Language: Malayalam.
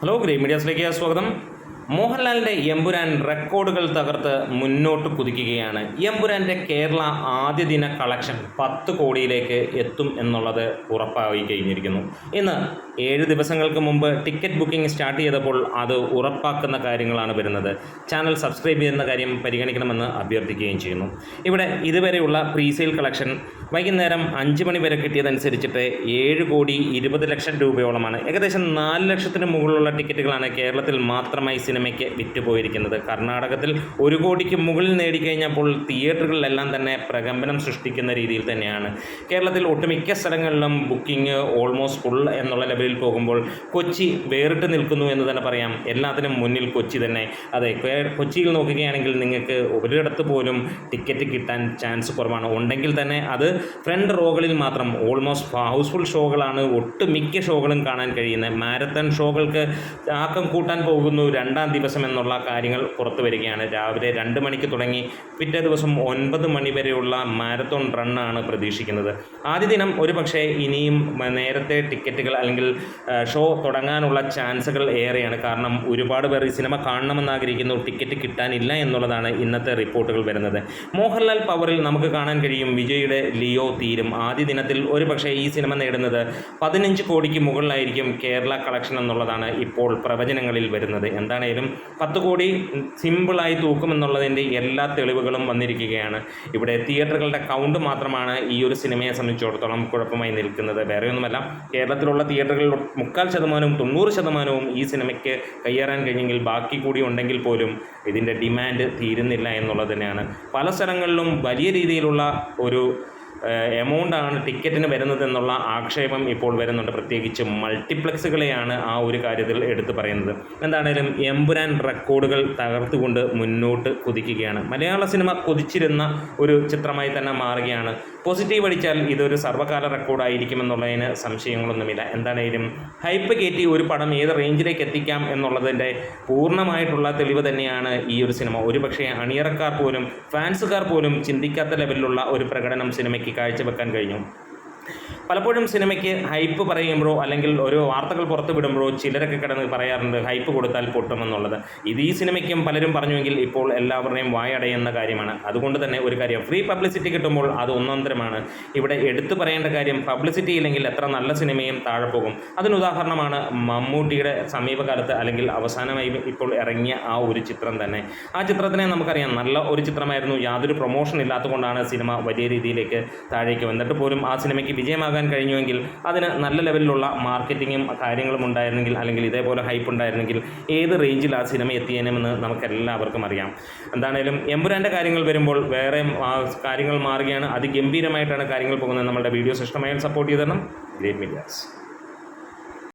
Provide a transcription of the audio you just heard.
ഹലോ ഗ്രേ മീഡിയാസിലേക്ക് സ്വാഗതം. മോഹൻലാലിന്റെ എമ്പുരാൻ റെക്കോർഡുകൾ തകർത്ത് മുന്നോട്ട് കുതിക്കുകയാണ്. എമ്പുരാന്റെ കേരള ആദ്യ ദിന കളക്ഷൻ പത്ത് കോടിയിലേക്ക് എത്തും എന്നുള്ളത് ഉറപ്പായി കഴിഞ്ഞിരിക്കുന്നു. ഇന്ന് ഏഴ് ദിവസങ്ങൾക്ക് മുമ്പ് ടിക്കറ്റ് ബുക്കിംഗ് സ്റ്റാർട്ട് ചെയ്തപ്പോൾ അത് ഉറപ്പാക്കുന്ന കാര്യങ്ങളാണ് വരുന്നത്. ചാനൽ സബ്സ്ക്രൈബ് ചെയ്യുന്ന കാര്യം പരിഗണിക്കണമെന്ന് അഭ്യർത്ഥിക്കുകയും ചെയ്യുന്നു. ഇവിടെ ഇതുവരെയുള്ള പ്രീസെയിൽ കളക്ഷൻ വൈകുന്നേരം അഞ്ച് മണി വരെ കിട്ടിയതനുസരിച്ചിട്ട് ഏഴ് കോടി ഇരുപത് ലക്ഷം രൂപയോളമാണ്. ഏകദേശം നാല് ലക്ഷത്തിന് മുകളിലുള്ള ടിക്കറ്റുകളാണ് കേരളത്തിൽ മാത്രമായി സിനിമയ്ക്ക് വിറ്റുപോയിരിക്കുന്നത്. കർണാടകത്തിൽ ഒരു കോടിക്ക് മുകളിൽ നേടിക്കഴിഞ്ഞപ്പോൾ തിയേറ്ററുകളിലെല്ലാം തന്നെ പ്രകമ്പനം സൃഷ്ടിക്കുന്ന രീതിയിൽ തന്നെയാണ്. കേരളത്തിൽ ഒട്ടുമിക്ക സ്ഥലങ്ങളിലും ബുക്കിംഗ് ഓൾമോസ്റ്റ് ഫുൾ എന്നുള്ള ലെവലിൽ പോകുമ്പോൾ കൊച്ചി വേറിട്ട് നിൽക്കുന്നു എന്ന് തന്നെ പറയാം. എല്ലാത്തിനും മുന്നിൽ കൊച്ചി തന്നെ. അതെ കൊച്ചിയിൽ നോക്കുകയാണെങ്കിൽ നിങ്ങൾക്ക് ഒരിടത്ത് പോലും ടിക്കറ്റ് കിട്ടാൻ ചാൻസ് കുറവാണ്. ഉണ്ടെങ്കിൽ തന്നെ അത് ഫ്രണ്ട് റോകളിൽ മാത്രം ഓൾമോസ്റ്റ് ഹൗസ്ഫുൾ ഷോകളാണ്. ഒട്ടുമിക്ക ഷോകളും കാണാൻ കഴിയുന്നത്. മാരത്തൺ ഷോകൾക്ക് ആക്കം കൂട്ടാൻ പോകുന്നു. രണ്ടാം ദിവസം എന്നുള്ള കാര്യങ്ങൾ പുറത്തു വരികയാണ്. രാവിലെ രണ്ട് മണിക്ക് തുടങ്ങി പിറ്റേ ദിവസം ഒൻപത് മണി വരെയുള്ള മാരത്തോൺ റണ്ണാണ് പ്രതീക്ഷിക്കുന്നത്. ആദ്യ ദിനം ഒരു പക്ഷേ ഇനിയും നേരത്തെ ടിക്കറ്റുകൾ അല്ലെങ്കിൽ ഷോ തുടങ്ങാനുള്ള ചാൻസുകൾ ഏറെയാണ്. കാരണം ഒരുപാട് പേർ ഈ സിനിമ കാണണമെന്ന് ആഗ്രഹിക്കുന്നു. ടിക്കറ്റ് കിട്ടാനില്ല എന്നുള്ളതാണ് ഇന്നത്തെ റിപ്പോർട്ടുകൾ വരുന്നത്. മോഹൻലാൽ പവറിൽ നമുക്ക് കാണാൻ കഴിയും. വിജയുടെ ലിയോ തീരും. ആദ്യ ദിനത്തിൽ ഒരു പക്ഷേ ഈ സിനിമ നേടുന്നത് പതിനഞ്ച് കോടിക്ക് മുകളിലായിരിക്കും കേരള കളക്ഷൻ എന്നുള്ളതാണ് ഇപ്പോൾ പ്രവചനങ്ങളിൽ വരുന്നത്. എന്താണേലും പത്ത് കോടി സിമ്പിളായി തൂക്കുമെന്നുള്ളതിന്റെ എല്ലാ തെളിവുകളും വന്നിരിക്കുകയാണ്. ഇവിടെ തിയേറ്ററുകളുടെ കൗണ്ട് മാത്രമാണ് ഈ ഒരു സിനിമയെ സംബന്ധിച്ചിടത്തോളം കുഴപ്പമായി നിൽക്കുന്നത്. വേറെ ഒന്നുമല്ല കേരളത്തിലുള്ള തിയേറ്ററുകളിൽ മുക്കാൽ ശതമാനവും തൊണ്ണൂറ് ശതമാനവും ഈ സിനിമയ്ക്ക് കയ്യേറാൻ കഴിഞ്ഞെങ്കിൽ ബാക്കി കൂടി ഉണ്ടെങ്കിൽ പോലും ഇതിന്റെ ഡിമാൻഡ് തീരുന്നില്ല എന്നുള്ളത് തന്നെയാണ്. പല സ്ഥലങ്ങളിലും വലിയ രീതിയിലുള്ള ഒരു എമൗണ്ടാണ് ടിക്കറ്റിന് വരുന്നത് എന്നുള്ള ആക്ഷേപം ഇപ്പോൾ വരുന്നുണ്ട്. പ്രത്യേകിച്ച് മൾട്ടിപ്ലക്സുകളെയാണ് ആ ഒരു കാര്യത്തിൽ എടുത്തു പറയുന്നത്. എന്താണേലും എമ്പുരാൻ റെക്കോർഡുകൾ തകർത്തുകൊണ്ട് മുന്നോട്ട് കുതിക്കുകയാണ്. മലയാള സിനിമ കുതിച്ചിരുന്ന ഒരു ചിത്രമായി തന്നെ മാറുകയാണ്. പോസിറ്റീവ് അടിച്ചാൽ ഇതൊരു സർവകാല റെക്കോർഡായിരിക്കുമെന്നുള്ളതിന് സംശയങ്ങളൊന്നുമില്ല. എന്താണേലും ഹൈപ്പ് കയറ്റി ഒരു പടം ഏത് റേഞ്ചിലേക്ക് എത്തിക്കാം എന്നുള്ളതിന്റെ പൂർണമായിട്ടുള്ള തെളിവ് തന്നെയാണ് ഈ ഒരു സിനിമ. ഒരുപക്ഷേ അണിയറക്കാർ പോലും ഫാൻസുകാർ പോലും ചിന്തിക്കാത്ത ലെവലിലുള്ള ഒരു പ്രകടനം സിനിമയ്ക്ക് കാഴ്ചവെക്കാൻ കഴിഞ്ഞു. പലപ്പോഴും സിനിമയ്ക്ക് ഹൈപ്പ് പറയുമ്പോഴോ അല്ലെങ്കിൽ ഓരോ വാർത്തകൾ പുറത്തു വിടുമ്പോഴോ ചിലരൊക്കെ കിടന്ന് പറയാറുണ്ട് ഹൈപ്പ് കൊടുത്താൽ പൊട്ടുമെന്നുള്ളത്. ഇത് ഈ സിനിമയ്ക്കും പലരും പറഞ്ഞുവെങ്കിൽ ഇപ്പോൾ എല്ലാവരുടെയും വായടയുന്ന കാര്യമാണ്. അതുകൊണ്ട് തന്നെ ഒരു കാര്യം ഫ്രീ പബ്ലിസിറ്റി കിട്ടുമ്പോൾ അത് ഒന്നാന്തരമാണ്. ഇവിടെ എടുത്തു പറയേണ്ട കാര്യം പബ്ലിസിറ്റി ഇല്ലെങ്കിൽ എത്ര നല്ല സിനിമയും താഴെ പോകും. അതിനുദാഹരണമാണ് മമ്മൂട്ടിയുടെ സമീപകാലത്ത് അല്ലെങ്കിൽ അവസാനമായി ഇപ്പോൾ ഇറങ്ങിയ ആ ഒരു ചിത്രം തന്നെ. ആ ചിത്രത്തിനെ നമുക്കറിയാം നല്ല ഒരു ചിത്രമായിരുന്നു യാതൊരു പ്രൊമോഷൻ ഇല്ലാത്തതുകൊണ്ടാണ് സിനിമ വലിയ രീതിയിലേക്ക് താഴേക്ക് വന്നിട്ട് പോലും ആ സിനിമയ്ക്ക് വിജയമാകാൻ കഴിഞ്ഞുവെങ്കിൽ അതിന് നല്ല ലെവലിലുള്ള മാർക്കറ്റിങ്ങും കാര്യങ്ങളും ഉണ്ടായിരുന്നെങ്കിൽ അല്ലെങ്കിൽ ഇതേപോലെ ഹൈപ്പ് ഉണ്ടായിരുന്നെങ്കിൽ ഏത് റേഞ്ചിൽ ആ സിനിമ എത്തിയേനെമെന്ന് നമുക്കെല്ലാവർക്കും അറിയാം. എന്താണേലും എമ്പുരാന്റെ കാര്യങ്ങൾ വരുമ്പോൾ വേറെ കാര്യങ്ങൾ മാറുകയാണ്. അതിഗംഭീരമായിട്ടാണ് കാര്യങ്ങൾ പോകുന്നത്. നമ്മുടെ വീഡിയോസ് ഇഷ്ടമായാൽ സപ്പോർട്ട് ചെയ്തു തരണം ഗ്രേറ്റ് മീഡിയാസ്